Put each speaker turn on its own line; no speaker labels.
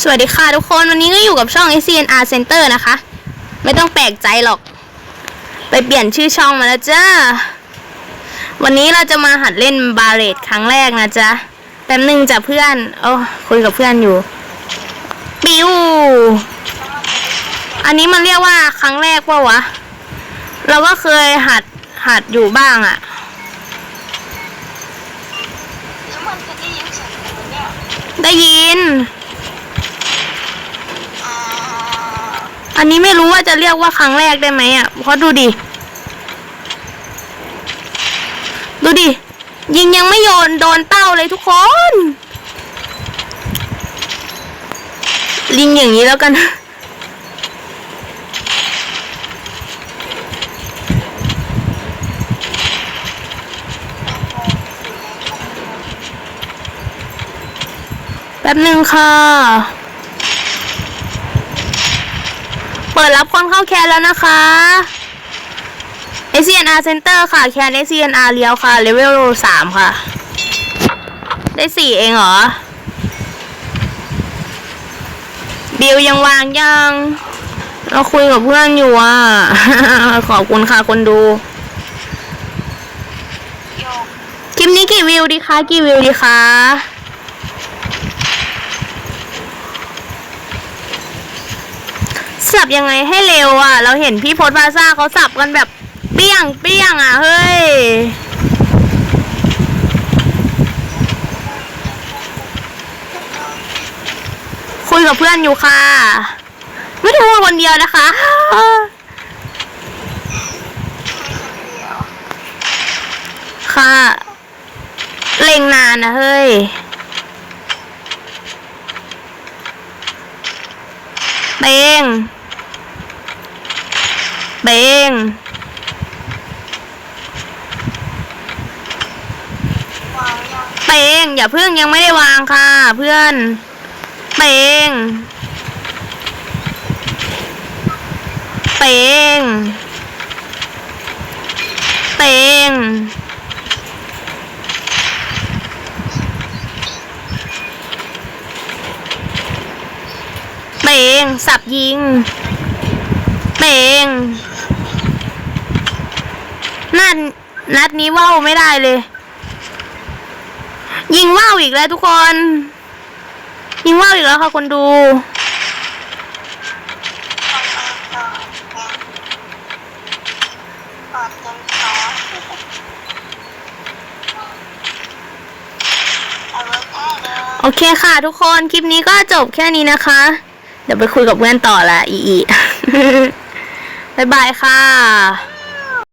สวัสดีค่ะทุกคน วันนี้ก็อยู่กับช่อง SCNR Center นะคะ ไม่ต้องแปลกใจหรอก ไปเปลี่ยนชื่อช่องมาแล้วจ้า วันนี้เราจะมาหัดเล่นบาเลตครั้งแรกนะจ๊ะแป๊บหนึงจ้ะเพื่อนโอ้คุยกับเพื่อนอยู่ ปิว อันนี้มันเรียกว่าครั้งแรกปะวะ เราก็เคยหัดหัดอยู่บ้างอะ
แล้วมันจะได้ยิน อั
นนี้ไม่รู้ว่าจะเรียกว่าครั้งแรกได้ไหมอะเพราะดูดิ ดูดิ ยิงยังไม่โยนโดนเป้าเลยทุกคนลิงอย่างนี้แล้วกัน แป๊บหนึ่งค่ะ เปิดรับคนเข้าแคนแล้วนะคะ SCNR Center ค่ะ แคน SCNR เลี้ยวค่ะเลเวลสามค่ะ ได้สี่เองเหรอ บิวยังวางยัง เราคุยกับเพื่อนอยู่อะ ขอบคุณค่ะคนดู
โยก
คลิปนี้กี่วิวดีคะ กี่วิวดีคะ สับยังไงให้เร็วอะ เราเห็นพี่โพสต์บาซ่าเขาสับกันแบบเปี้ยงเปี้ยงอะ เฮ้ย คุยกับเพื่อนอยู่ค่ะ ไม่ได้พูดคนเดียวนะคะค่ะเล็งนานนะเฮ้ยเบง เบง
วางยัง
เปงอย่าเพิ่งยังไม่ได้วางค่ะ เพื่อนเปงเปงเปงเปงสับยิงเปง นัดนัดนี้ว่าวไม่ได้เลย ยิงว่าวอีกแล้วทุกคน ยิงว่าวอีกแล้วค่ะคนดูโอเคค่ะทุกคน คลิปนี้ก็จบแค่นี้นะคะ เดี๋ยวไปคุยกับเพื่อนต่อละอีอี บ๊ายบายค่ะ